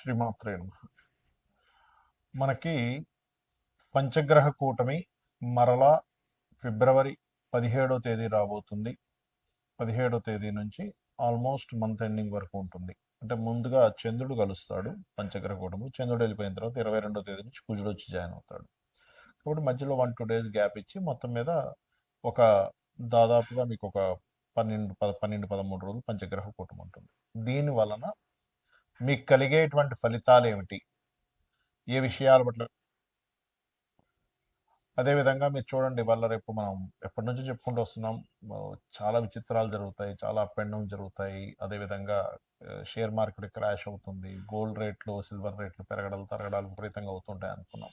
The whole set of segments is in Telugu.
శ్రీమాత్రే మనకి పంచగ్రహ కూటమి మరలా ఫిబ్రవరి పదిహేడో తేదీ రాబోతుంది. పదిహేడో తేదీ నుంచి ఆల్మోస్ట్ మంత్ ఎండింగ్ వరకు ఉంటుంది. అంటే ముందుగా చంద్రుడు కలుస్తాడు పంచగ్రహ కూటమి చంద్రుడు వెళ్ళిపోయిన తర్వాత ఇరవై రెండో తేదీ నుంచి కుజుడు వచ్చి జాయిన్ అవుతాడు. కాబట్టి మధ్యలో వన్ టూ డేస్ గ్యాప్ ఇచ్చి మొత్తం మీద ఒక దాదాపుగా మీకు ఒక పన్నెండు పద పన్నెండు పదమూడు రోజులు పంచగ్రహ కూటమి ఉంటుంది. దీని వలన మీకు కలిగేటువంటి ఫలితాలు ఏమిటి? ఏ విషయాల పట్ల? అదేవిధంగా మీరు చూడండి వల్ల రేపు మనం ఎప్పటి నుంచో చెప్పుకుంటూ వస్తున్నాం. చాలా విచిత్రాలు జరుగుతాయి చాలా అప్ అండ్ డౌన్ జరుగుతాయి. అదేవిధంగా షేర్ మార్కెట్ క్రాష్ అవుతుంది. గోల్డ్ రేట్లు సిల్వర్ రేట్లు పెరగడాలు తరగడాలు విపరీతంగా అవుతుంటాయి అనుకున్నాం.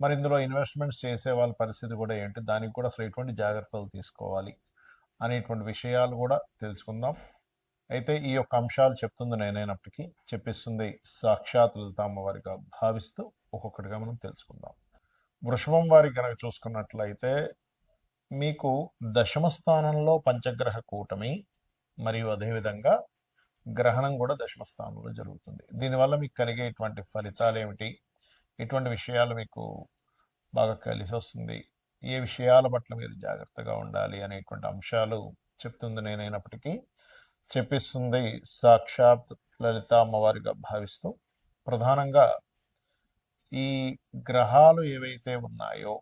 మరి ఇందులో ఇన్వెస్ట్మెంట్స్ చేసే వాళ్ళ పరిస్థితి కూడా ఏంటి? దానికి కూడా అసలు ఎటువంటి జాగ్రత్తలు తీసుకోవాలి? అనేటువంటి విషయాలు కూడా తెలుసుకుందాం. అయితే ఈ యొక్క అంశాలు చెప్తుంది నేనైనప్పటికీ చెప్పిస్తుంది సాక్షాత్ లలితామ్మ వారిగా భావిస్తూ ఒక్కొక్కటిగా మనం తెలుసుకుందాం. వృషభం వారి కనుక చూసుకున్నట్లయితే మీకు దశమ స్థానంలో పంచగ్రహ కూటమి మరియు అదేవిధంగా గ్రహణం కూడా దశమ స్థానంలో జరుగుతుంది. దీనివల్ల మీకు కలిగేటువంటి ఫలితాలు ఏమిటి? ఇటువంటి విషయాలు మీకు బాగా కలిసి వస్తుంది. ఏ విషయాల పట్ల మీరు జాగ్రత్తగా ఉండాలి అనేటువంటి అంశాలు చెప్తుంది నేనైనప్పటికీ చెప్పిస్తుంది సాక్షాత్ లలిత అమ్మవారిగా భావిస్తూ. ప్రధానంగా ఈ గ్రహాలు ఏవైతే ఉన్నాయో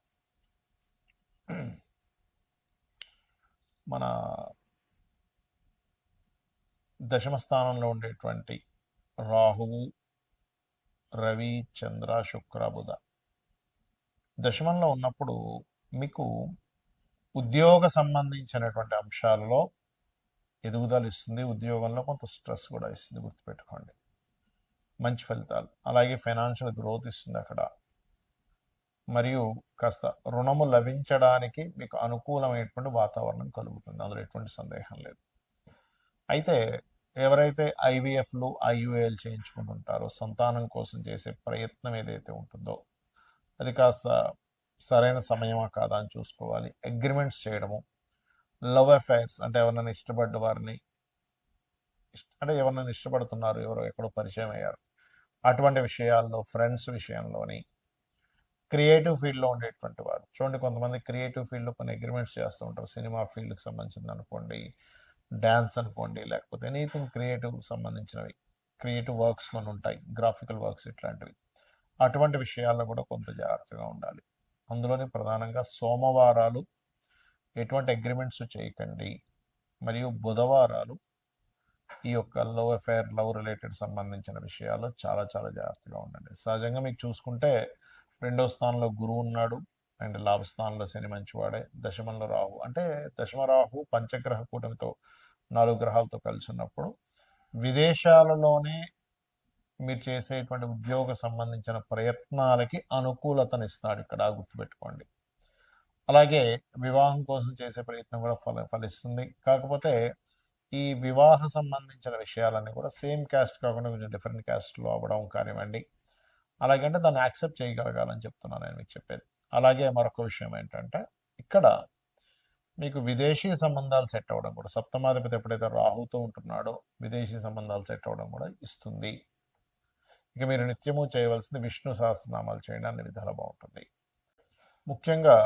మన దశమ స్థానంలో ఉండేటువంటి రాహువు రవి చంద్ర శుక్ర బుధ దశమంలో ఉన్నప్పుడు మీకు ఉద్యోగ సంబంధించినటువంటి అంశాలలో ఎదుగుదల ఇస్తుంది ఉద్యోగంలో కొంత స్ట్రెస్ కూడా ఇస్తుంది గుర్తుపెట్టుకోండి. మంచి ఫలితాలు. అలాగే ఫైనాన్షియల్ గ్రోత్ ఇస్తుంది అక్కడ. మరియు కాస్త రుణము లభించడానికి మీకు అనుకూలమైనటువంటి వాతావరణం కలుగుతుంది. అందులో ఎటువంటి సందేహం లేదు. అయితే ఎవరైతే ఐవీఎఫ్లు ఐయుఏలు చేయించుకుంటుంటారో సంతానం కోసం చేసే ప్రయత్నం ఏదైతే ఉంటుందో అది కాస్త సరైన సమయమా కాదా అని చూసుకోవాలి. అగ్రిమెంట్స్ చేయడము లవ్ అఫైర్స్ అంటే ఎవరినైనా ఇష్టపడ్డ వారిని అంటే ఎవరినైనా ఇష్టపడుతున్నారు ఎవరో ఎక్కడో పరిచయం అయ్యారు. అటువంటి విషయాల్లో ఫ్రెండ్స్ విషయంలోని క్రియేటివ్ ఫీల్డ్లో ఉండేటువంటి వారు. చూడండి కొంతమంది క్రియేటివ్ ఫీల్డ్లో కొన్ని అగ్రిమెంట్స్ చేస్తూ ఉంటారు. సినిమా ఫీల్డ్కి సంబంధించింది అనుకోండి డ్యాన్స్ అనుకోండి లేకపోతే ఎనీథింగ్ క్రియేటివ్ సంబంధించినవి. క్రియేటివ్ వర్క్స్ కొన్ని ఉంటాయి గ్రాఫికల్ వర్క్స్ ఇట్లాంటివి. అటువంటి విషయాల్లో కూడా కొంత జాగ్రత్తగా ఉండాలి. అందులోని ప్రధానంగా సోమవారాలు ఎటువంటి అగ్రిమెంట్స్ చేయకండి. మరియు బుధవారాలు ఈ యొక్క లవ్ అఫైర్ లవ్ రిలేటెడ్ సంబంధించిన విషయాల్లో చాలా చాలా జాగ్రత్తగా ఉండండి. సహజంగా మీకు చూసుకుంటే రెండో స్థానంలో గురువు ఉన్నాడు అండ్ లాభస్థానంలో శని మంచివాడే దశమంలో రాహు. అంటే దశమ రాహు పంచగ్రహ కూటమితో నాలుగు గ్రహాలతో కలిసి ఉన్నప్పుడు విదేశాలలోనే మీరు చేసేటువంటి ఉద్యోగ సంబంధించిన ప్రయత్నాలకి అనుకూలతనిస్తాడు ఇక్కడ గుర్తుపెట్టుకోండి. అలాగే వివాహం కోసం చేసే ప్రయత్నం కూడా ఫల ఫలిస్తుంది. కాకపోతే ఈ వివాహ సంబంధించిన విషయాలన్నీ కూడా సేమ్ క్యాస్ట్ కాకుండా కొంచెం డిఫరెంట్ క్యాస్ట్లో అవ్వడం కానివ్వండి. అలాగంటే దాన్ని యాక్సెప్ట్ చేయగలగాలని చెప్తున్నాను నేను మీకు చెప్పేది. అలాగే మరొక విషయం ఏంటంటే ఇక్కడ మీకు విదేశీ సంబంధాలు సెట్ అవ్వడం కూడా సప్తమాధిపతి ఎప్పుడైతే రాహుతో ఉంటున్నాడో విదేశీ సంబంధాలు సెట్ అవ్వడం కూడా ఇస్తుంది. ఇక మీరు నిత్యము చేయవలసింది విష్ణు సహస్రనామాలు చేయడం అన్ని విధాలు బాగుంటుంది. ముఖ్యంగా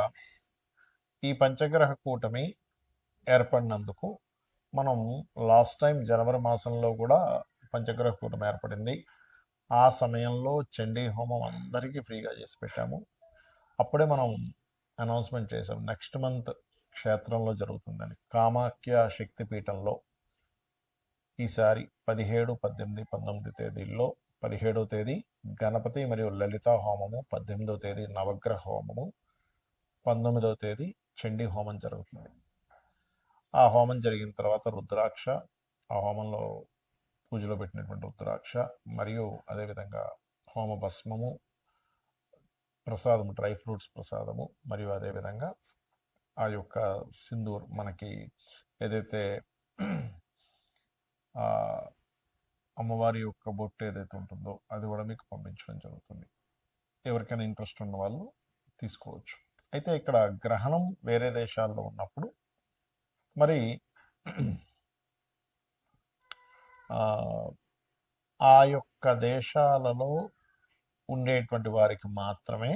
ఈ పంచగ్రహ కూటమి ఏర్పడినందుకు మనం లాస్ట్ టైం జనవరి మాసంలో కూడా పంచగ్రహ కూటమి ఏర్పడింది. ఆ సమయంలో చండీ హోమం అందరికీ ఫ్రీగా చేసి పెట్టాము. అప్పుడే మనం అనౌన్స్మెంట్ చేసాం నెక్స్ట్ మంత్ క్షేత్రంలో జరుగుతుందని. కామాఖ్య శక్తిపీఠంలో ఈసారి పదిహేడు పద్దెనిమిది పంతొమ్మిది తేదీల్లో పదిహేడో తేదీ గణపతి మరియు లలిత హోమము పద్దెనిమిదవ తేదీ నవగ్రహ హోమము పంతొమ్మిదవ తేదీ చండీ హోమం జరుగుతుంది. ఆ హోమం జరిగిన తర్వాత రుద్రాక్ష ఆ హోమంలో పూజలో పెట్టినటువంటి రుద్రాక్ష మరియు అదేవిధంగా హోమ భస్మము ప్రసాదము డ్రై ఫ్రూట్స్ ప్రసాదము మరియు అదేవిధంగా ఆ యొక్క సింధూర్ మనకి ఏదైతే అమ్మవారి యొక్క బొట్టు ఏదైతే ఉంటుందో అది కూడా మీకు పంపించడం జరుగుతుంది. ఎవరికైనా ఇంట్రెస్ట్ ఉన్న వాళ్ళు తీసుకోవచ్చు. అయితే ఇక్కడ గ్రహణం వేరే దేశాల్లో ఉన్నప్పుడు మరి ఆ, యొక్క దేశాలలో ఉండేటువంటి వారికి మాత్రమే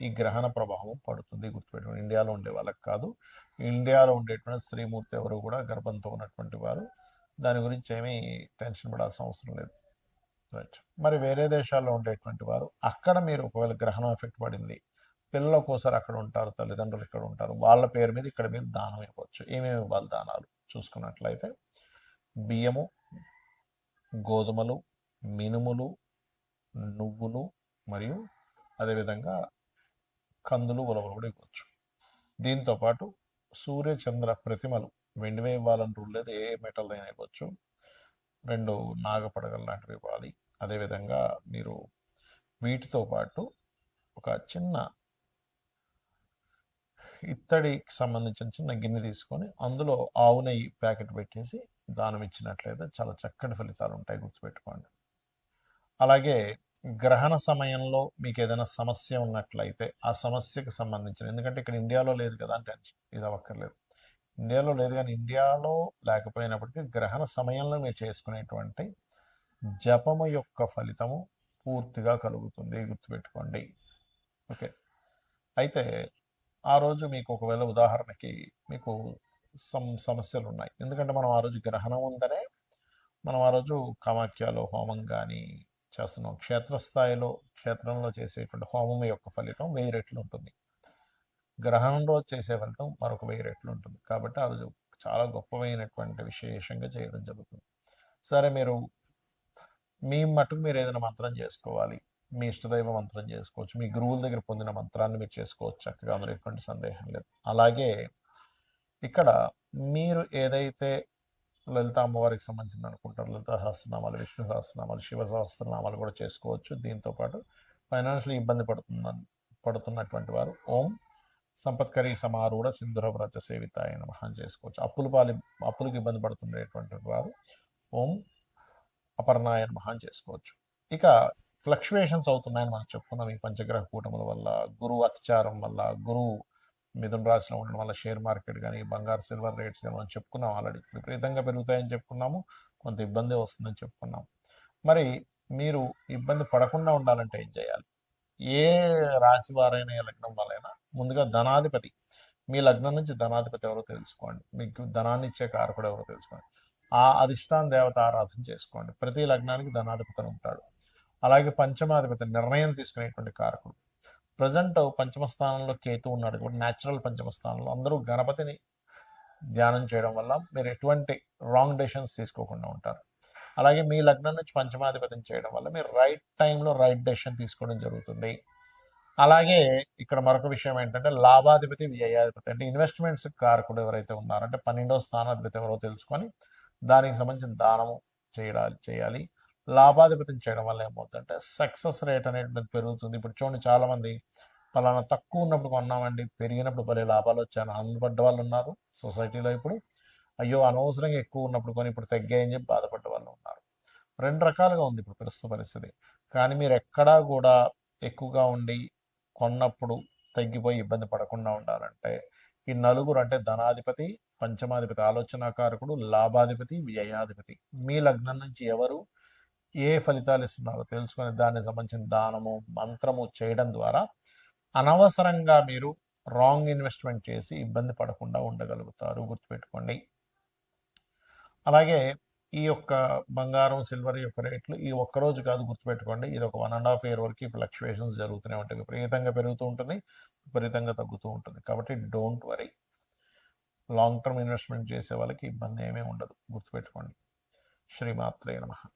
ఈ గ్రహణ ప్రభావం పడుతుంది గుర్తుపెట్టుకోండి. ఇండియాలో ఉండే వాళ్ళకి కాదు. ఇండియాలో ఉండేటువంటి శ్రీమూర్తి ఎవరు కూడా గర్భంతో ఉన్నటువంటి వారు. దాని గురించి ఏమీ టెన్షన్ పడాల్సిన అవసరం లేదు. రైట్. మరి వేరే దేశాల్లో ఉండేటువంటి వారు అక్కడ మీరు ఒకవేళ గ్రహణం ఎఫెక్ట్ పడింది పిల్లల కోసం అక్కడ ఉంటారు తల్లిదండ్రులు ఇక్కడ ఉంటారు వాళ్ళ పేరు మీద ఇక్కడ మీరు దానం ఇవ్వచ్చు. ఏమేమి ఇవ్వాలి దానాలు? చూసుకున్నట్లయితే బియ్యము గోధుమలు మినుములు నువ్వులు మరియు అదేవిధంగా కందులు ఉలవలు కూడా ఇవ్వచ్చు. దీంతోపాటు సూర్య చంద్ర ప్రతిమలు వెండివే ఇవ్వాలని రూల్ లేదు ఏ మెటల్ ఇవ్వచ్చు. రెండు నాగపడగలు లాంటివి ఇవ్వాలి. అదేవిధంగా మీరు వీటితో పాటు ఒక చిన్న ఇత్తడికి సంబంధించిన చిన్న గిన్నె తీసుకొని అందులో ఆవు నెయ్యి ప్యాకెట్ పెట్టేసి దానం ఇచ్చినట్లయితే చాలా చక్కటి ఫలితాలు ఉంటాయి గుర్తుపెట్టుకోండి. అలాగే గ్రహణ సమయంలో మీకు ఏదైనా సమస్య ఉన్నట్లయితే ఆ సమస్యకు సంబంధించిన ఎందుకంటే ఇక్కడ ఇండియాలో లేదు కదా అని టెన్షన్ ఇది అవ్వక్కర్లేదు. ఇండియాలో లేదు కానీ ఇండియాలో లేకపోయినప్పటికీ గ్రహణ సమయంలో మీరు చేసుకునేటువంటి జపము యొక్క ఫలితము పూర్తిగా కలుగుతుంది గుర్తుపెట్టుకోండి. ఓకే. అయితే ఆ రోజు మీకు ఒకవేళ ఉదాహరణకి మీకు సమ్ సమస్యలు ఉన్నాయి ఎందుకంటే మనం ఆ రోజు గ్రహణం ఉందనే మనం ఆ రోజు కామాఖ్యలో హోమం కానీ చేస్తున్నాం. క్షేత్రస్థాయిలో క్షేత్రంలో చేసేటువంటి హోమం యొక్క ఫలితం వెయ్యి రెట్లు ఉంటుంది. గ్రహణం రోజు చేసే ఫలితం మరొక వెయ్యి రెట్లు ఉంటుంది. కాబట్టి ఆ రోజు చాలా గొప్పమైనటువంటి విశేషంగా చేయడం జరుగుతుంది. సరే మీరు మీ మటుకు మీరు ఏదైనా మంత్రం చేసుకోవాలి. మీ ఇష్టదైవ మంత్రం చేసుకోవచ్చు. మీ గురువుల దగ్గర పొందిన మంత్రాన్ని మీరు చేసుకోవచ్చు. చక్కగా అందులో ఎటువంటి సందేహం లేదు. అలాగే ఇక్కడ మీరు ఏదైతే లలిత అమ్మవారికి సంబంధించిన అనుకుంటారు లలిత సహస్రనామాలు విష్ణు సహస్రనామాలు శివ సహస్రనామాలు కూడా చేసుకోవచ్చు. దీంతో పాటు ఫైనాన్షియల్ ఇబ్బంది పడుతున్న పడుతున్నటువంటి వారు ఓం సంపత్కరి సమారూఢ సింధుర వ్రత సేవిత అయిన మహాన్ చేసుకోవచ్చు. అప్పులు పాలి అప్పులకు ఇబ్బంది పడుతుండేటువంటి వారు ఓం అపర్ణాయన మహాన్ చేసుకోవచ్చు. ఇక ఫ్లక్చువేషన్స్ అవుతున్నాయని మనం చెప్పుకున్నాం ఈ పంచగ్రహ కూటముల వల్ల గురువు అతిచారం వల్ల గురువు మిథున రాశిలో ఉండడం వల్ల షేర్ మార్కెట్ కానీ బంగారు సిల్వర్ రేట్స్ కానీ మనం చెప్పుకున్నాం ఆల్రెడీ. విపరీతంగా పెరుగుతాయని చెప్పుకున్నాము కొంత ఇబ్బంది వస్తుందని చెప్పుకున్నాం. మరి మీరు ఇబ్బంది పడకుండా ఉండాలంటే ఏం చేయాలి? ఏ రాశి వారైనా ఏ లగ్నం వాళ్ళైనా ముందుగా ధనాధిపతి మీ లగ్నం నుంచి ధనాధిపతి ఎవరో తెలుసుకోండి. మీకు ధనాన్ని ఇచ్చే కారకుడు ఎవరో తెలుసుకోండి. ఆ అధిష్టాన దేవత ఆరాధన చేసుకోండి. ప్రతి లగ్నానికి ధనాధిపతి ఉంటాడు. అలాగే పంచమాధిపతి నిర్ణయం తీసుకునేటువంటి కారకుడు. ప్రజెంట్ పంచమ స్థానంలో కేతు ఉన్నాడు ఇప్పుడు న్యాచురల్ పంచమ స్థానంలో అందరూ గణపతిని ధ్యానం చేయడం వల్ల మీరు ఎటువంటి రాంగ్ డెసిషన్స్ తీసుకోకుండా ఉంటారు. అలాగే మీ లగ్నం నుంచి పంచమాధిపతిని చేయడం వల్ల మీరు రైట్ టైంలో రైట్ డెసిషన్ తీసుకోవడం జరుగుతుంది. అలాగే ఇక్కడ మరొక విషయం ఏంటంటే లాభాధిపతి వ్యయాధిపతి అంటే ఇన్వెస్ట్మెంట్స్ కారకుడు ఎవరైతే ఉన్నారో అంటే పన్నెండవ స్థానాధిపతి ఎవరో తెలుసుకొని దానికి సంబంధించిన దానము చేయడా చేయాలి. లాభాధిపతిని చేయడం వల్ల ఏమవుతుందంటే సక్సెస్ రేట్ అనేది పెరుగుతుంది. ఇప్పుడు చూడండి చాలామంది పలానా తక్కువ ఉన్నప్పుడు కొన్నామండి పెరిగినప్పుడు భలే లాభాలు వచ్చాయని ఆనందపడ్డ వాళ్ళు ఉన్నారు సొసైటీలో ఇప్పుడు. అయ్యో అనవసరంగా ఎక్కువ ఉన్నప్పుడు కొని ఇప్పుడు తగ్గాయని చెప్పి బాధపడ్డ వాళ్ళు ఉన్నారు. రెండు రకాలుగా ఉంది ఇప్పుడు ప్రస్తుత పరిస్థితి. కానీ మీరు ఎక్కడా కూడా ఎక్కువగా ఉండి కొన్నప్పుడు తగ్గిపోయి ఇబ్బంది పడకుండా ఉండాలంటే ఈ నలుగురు అంటే ధనాధిపతి పంచమాధిపతి ఆలోచనాకారకుడు లాభాధిపతి వ్యయాధిపతి. మీ లగ్నం నుంచి ఎవరు ఏ ఫలితాలు ఇస్తున్నారో తెలుసుకొని దానికి సంబంధించిన దానము మంత్రము చేయడం ద్వారా అనవసరంగా మీరు రాంగ్ ఇన్వెస్ట్మెంట్ చేసి ఇబ్బంది పడకుండా ఉండగలుగుతారు. గుర్తుపెట్టుకోండి. అలాగే ఈ యొక్క బంగారం సిల్వర్ యొక్క రేట్లు ఈ ఒక్క రోజు కాదు గుర్తుపెట్టుకోండి. ఇది ఒక వన్ అండ్ హాఫ్ ఇయర్ వరకు ఫ్లక్చువేషన్స్ జరుగుతూనే ఉంటాయి. విపరీతంగా పెరుగుతూ ఉంటుంది విపరీతంగా తగ్గుతూ ఉంటుంది. కాబట్టి don't worry long term investment చేసే వాళ్ళకి ఇబ్బంది ఏమీ ఉండదు. గుర్తుపెట్టుకోండి. శ్రీమాత్రే నమః.